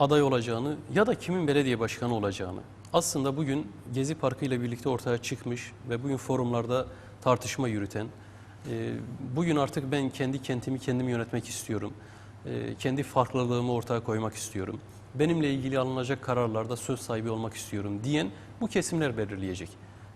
aday olacağını ya da kimin belediye başkanı olacağını aslında bugün Gezi Parkı ile birlikte ortaya çıkmış ve bugün forumlarda tartışma yürüten, e, bugün artık ben kendi kentimi kendim yönetmek istiyorum, e, kendi farklılığımı ortaya koymak istiyorum, benimle ilgili alınacak kararlarda söz sahibi olmak istiyorum diyen bu kesimler belirleyecek.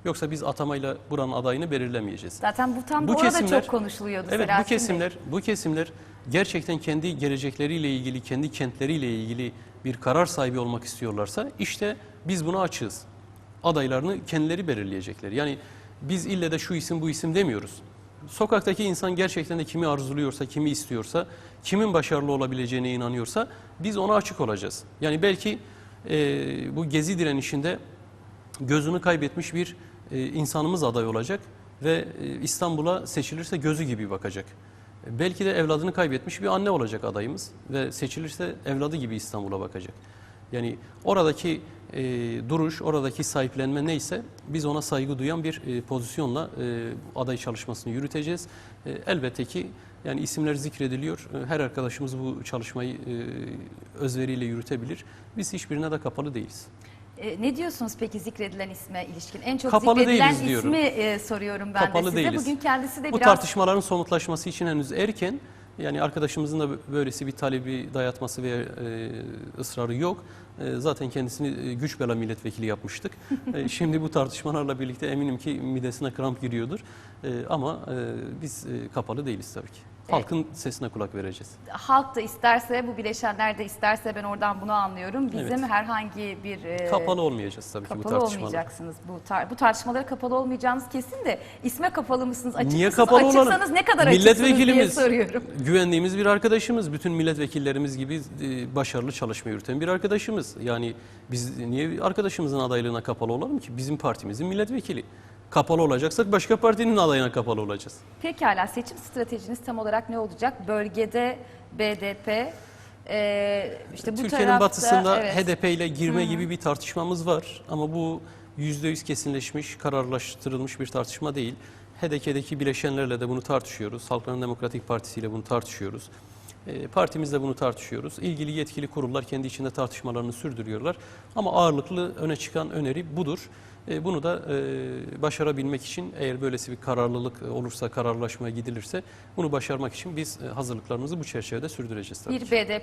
Yoksa biz atamayla buranın adayını belirlemeyeceğiz. Zaten bu tam Bu bu orada kesimler- çok konuşuluyordu Evet bu Selahattin Bey. kesimler bu kesimler gerçekten kendi gelecekleriyle ilgili, kendi kentleriyle ilgili bir karar sahibi olmak istiyorlarsa işte biz buna açığız. Adaylarını kendileri belirleyecekler. Yani biz ille de şu isim bu isim demiyoruz. Sokaktaki insan gerçekten de kimi arzuluyorsa, kimi istiyorsa, kimin başarılı olabileceğine inanıyorsa biz ona açık olacağız. Yani belki e, bu gezi direnişinde gözünü kaybetmiş bir e, insanımız aday olacak ve e, İstanbul'a seçilirse gözü gibi bakacak. Belki de evladını kaybetmiş bir anne olacak adayımız ve seçilirse evladı gibi İstanbul'a bakacak. Yani oradaki e, duruş, oradaki sahiplenme neyse biz ona saygı duyan bir e, pozisyonla e, aday çalışmasını yürüteceğiz. E, elbette ki yani isimler zikrediliyor. E, Her arkadaşımız bu çalışmayı e, özveriyle yürütebilir. Biz hiçbirine de kapalı değiliz. E, ne diyorsunuz peki zikredilen isme ilişkin? En çok Kapalı zikredilen değiliz diyorum. ismi e, soruyorum ben Kapalı de size. değiliz. Bugün kendisi de Bu biraz tartışmaların somutlaşması için henüz erken. Yani arkadaşımızın da böylesi bir talebi dayatması veya e, ısrarı yok. E, zaten kendisini e, güç bela milletvekili yapmıştık. E, şimdi bu tartışmalarla birlikte eminim ki midesine kramp giriyordur. E, ama e, biz e, kapalı değiliz tabii ki. Halkın sesine kulak vereceğiz. halk da isterse, bu bileşenler de isterse ben oradan bunu anlıyorum. Bizim Evet. herhangi bir e, Kapalı olmayacağız tabii ki bu kapalı tartışmalara. olmayacaksınız. Bu tar- bu tartışmalara kapalı olmayacağınız kesin de isme kapalı mısınız? Açık Niye mısınız? kapalı olalım? Açıksanız ne kadar açıksınız diye Milletvekilimiz, soruyorum. güvendiğimiz bir arkadaşımız, bütün milletvekillerimiz gibi e, başarılı çalışma yürüten bir arkadaşımız. Yani biz niye arkadaşımızın adaylığına kapalı olalım ki? Bizim partimizin milletvekili. Kapalı olacaksak başka partinin adayına kapalı olacağız. Pekala seçim stratejiniz tam olarak ne olacak? Bölgede BDP, e, işte bu Türkiye'nin tarafta, batısında evet. HDP ile girme gibi bir tartışmamız var. Ama bu %100 kesinleşmiş, kararlaştırılmış bir tartışma değil. HDP'deki bileşenlerle de bunu tartışıyoruz. Halkların Demokratik Partisi ile bunu tartışıyoruz. E, Partimizle bunu tartışıyoruz. İlgili yetkili kurullar kendi içinde tartışmalarını sürdürüyorlar. Ama ağırlıklı öne çıkan öneri budur. E, Bunu da e, başarabilmek için eğer böylesi bir kararlılık olursa, kararlaşmaya gidilirse bunu başarmak için biz e, hazırlıklarımızı bu çerçevede sürdüreceğiz tabii. Bir ki.